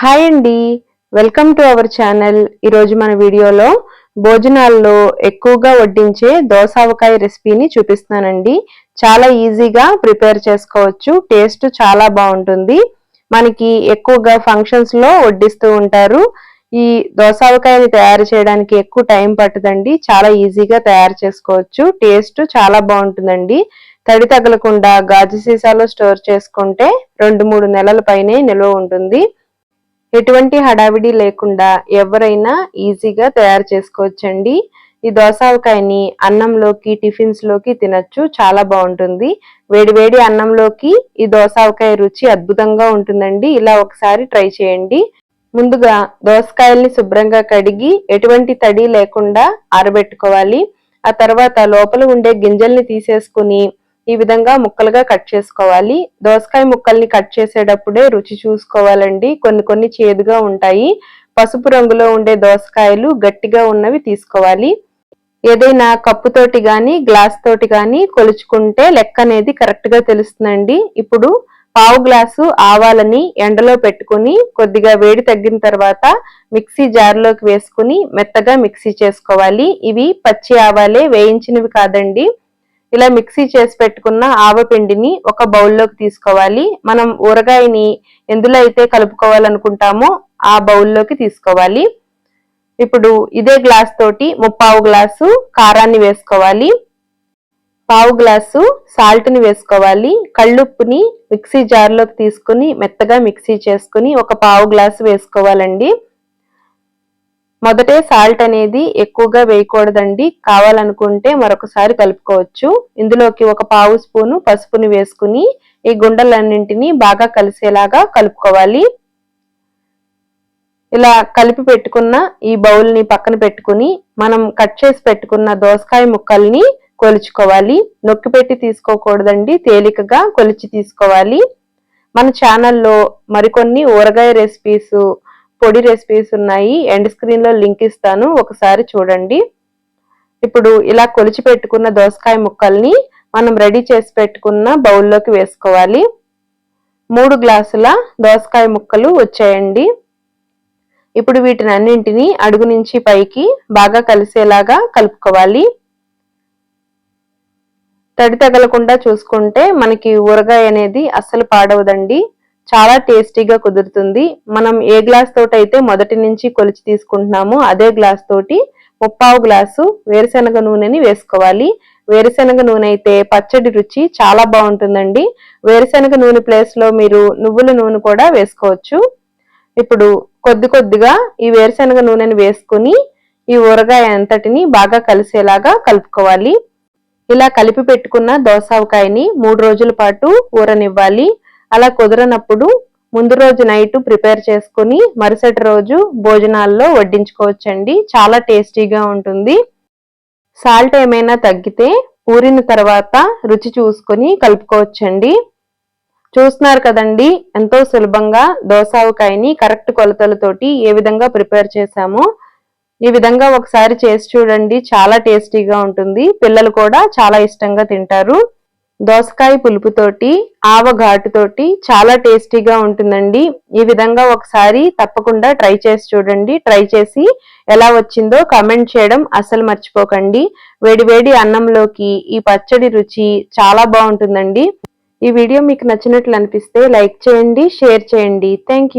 Hi అండి. Welcome to our channel. ఈరోజు మన వీడియోలో భోజనాల్లో ఎక్కువగా వడ్డించే దోసావకాయ రెసిపీని చూపిస్తానండి చాలా ఈజీగా ప్రిపేర్ చేసుకోవచ్చు. టేస్ట్ చాలా బాగుంటుంది. మనకి ఎక్కువగా ఫంక్షన్స్లో వడ్డిస్తూ ఉంటారు. ఈ దోసావకాయని తయారు చేయడానికి ఎక్కువ టైం పట్టదండి. చాలా ఈజీగా తయారు చేసుకోవచ్చు. టేస్ట్ చాలా బాగుంటుందండి. తడి తగలకుండా గాజు సీసాలో స్టోర్ చేసుకుంటే రెండు మూడు నెలల పైనే నిల్వ ఉంటుంది. ఎటువంటి హడావిడి లేకుండా ఎవరైనా ఈజీగా తయారు చేసుకోవచ్చండి. ఈ దోసకాయని అన్నంలోకి టిఫిన్స్లోకి తినచ్చు చాలా బాగుంటుంది. వేడివేడి అన్నంలోకి ఈ దోసకాయ రుచి అద్భుతంగా ఉంటుందండి. ఇలా ఒకసారి ట్రై చేయండి. ముందుగా దోసకాయల్ని శుభ్రంగా కడిగి ఎటువంటి తడి లేకుండా ఆరబెట్టుకోవాలి. ఆ తర్వాత లోపల ఉండే గింజల్ని తీసేసుకుని ఈ విధంగా ముక్కలుగా కట్ చేసుకోవాలి. దోసకాయ ముక్కల్ని కట్ చేసేటప్పుడే రుచి చూసుకోవాలండి. కొన్ని కొన్ని చేదుగా ఉంటాయి. పసుపు రంగులో ఉండే దోసకాయలు గట్టిగా ఉన్నవి తీసుకోవాలి. ఏదైనా కప్పుతోటి కానీ గ్లాస్ తోటి కానీ కొలుచుకుంటే లెక్క అనేది కరెక్ట్గా తెలుస్తుందండి. ఇప్పుడు పావు గ్లాసు ఆవాలని ఎండలో పెట్టుకుని కొద్దిగా వేడి తగ్గిన తర్వాత మిక్సీ జార్లోకి వేసుకుని మెత్తగా మిక్సీ చేసుకోవాలి. ఇవి పచ్చి ఆవాలే వేయించినవి కాదండి. ఇలా మిక్సీ చేసి పెట్టుకున్న ఆవపిండిని ఒక బౌల్లోకి తీసుకోవాలి. మనం ఊరగాయని ఎందులో అయితే కలుపుకోవాలనుకుంటామో ఆ బౌల్లోకి తీసుకోవాలి. ఇప్పుడు ఇదే గ్లాస్ తోటి ముప్పావు గ్లాసు కారాన్ని వేసుకోవాలి. పావు గ్లాసు సాల్ట్ని వేసుకోవాలి. కళ్ళుప్పుని మిక్సీ జార్లోకి తీసుకుని మెత్తగా మిక్సీ చేసుకుని ఒక పావు గ్లాసు వేసుకోవాలండి. మొదటే సాల్ట్ అనేది ఎక్కువగా వేయకూడదండి. కావాలనుకుంటే మరొకసారి కలుపుకోవచ్చు. ఇందులోకి ఒక పావు స్పూను పసుపుని వేసుకుని ఈ గుండలన్నింటినీ బాగా కలిసేలాగా కలుపుకోవాలి. ఇలా కలిపి పెట్టుకున్న ఈ బౌల్ని పక్కన పెట్టుకుని మనం కట్ చేసి పెట్టుకున్న దోసకాయ ముక్కల్ని కొలుచుకోవాలి. నొక్కి పెట్టి తీసుకోకూడదండి. తేలికగా కొలిచి తీసుకోవాలి. మన ఛానల్లో మరికొన్ని ఊరగాయ రెసిపీస్ పొడి రెసిపీస్ ఉన్నాయి. ఎండ్ స్క్రీన్లో లింక్ ఇస్తాను. ఒకసారి చూడండి. ఇప్పుడు ఇలా కొలిచి పెట్టుకున్న దోసకాయ ముక్కల్ని మనం రెడీ చేసి పెట్టుకున్న బౌల్లోకి వేసుకోవాలి. మూడు గ్లాసుల దోసకాయ ముక్కలు వచ్చాయండి. ఇప్పుడు వీటిని అన్నింటినీ అడుగు నుంచి పైకి బాగా కలిసేలాగా కలుపుకోవాలి. తడి తగలకుండా చూసుకుంటే మనకి ఊరగాయ అనేది అస్సలు పాడవదండి. చాలా టేస్టీగా కుదురుతుంది. మనం ఏ గ్లాస్ తోటి అయితే మొదటి నుంచి కొలిచి తీసుకుంటున్నామో అదే గ్లాస్ తోటి ముప్పావు గ్లాసు వేరుశనగ నూనెని వేసుకోవాలి. వేరుశనగ నూనె అయితే పచ్చడి రుచి చాలా బాగుంటుందండి. వేరుశనగ నూనె ప్లేస్లో మీరు నువ్వుల నూనె కూడా వేసుకోవచ్చు. ఇప్పుడు కొద్ది కొద్దిగా ఈ వేరుశనగ నూనెని వేసుకుని ఈ ఊరగాయ అంతటిని బాగా కలిసేలాగా కలుపుకోవాలి. ఇలా కలిపి పెట్టుకున్న దోసావకాయని మూడు రోజుల పాటు ఊరనివ్వాలి. అలా కుదరనప్పుడు ముందు రోజు నైట్ ప్రిపేర్ చేసుకుని మరుసటి రోజు భోజనాల్లో వడ్డించుకోవచ్చండి. చాలా టేస్టీగా ఉంటుంది. సాల్ట్ ఏమైనా తగ్గితే ఊరిన తర్వాత రుచి చూసుకొని కలుపుకోవచ్చండి. చూస్తున్నారు కదండి ఎంతో సులభంగా దోసావకాయని కరెక్ట్ కొలతలతోటి ఏ విధంగా ప్రిపేర్ చేశామో. ఈ విధంగా ఒకసారి చేసి చూడండి చాలా టేస్టీగా ఉంటుంది. పిల్లలు కూడా చాలా ఇష్టంగా తింటారు. దోసకాయ పులుపుతోటి ఆవ ఘాటుతోటి చాలా టేస్టీగా ఉంటుందండి. ఈ విధంగా ఒకసారి తప్పకుండా ట్రై చేసి చూడండి. ట్రై చేసి ఎలా వచ్చిందో కమెంట్ చేయడం అసలు మర్చిపోకండి. వేడివేడి అన్నంలోకి ఈ పచ్చడి రుచి చాలా బాగుంటుందండి. ఈ వీడియో మీకు నచ్చినట్లు అనిపిస్తే లైక్ చేయండి షేర్ చేయండి. థ్యాంక్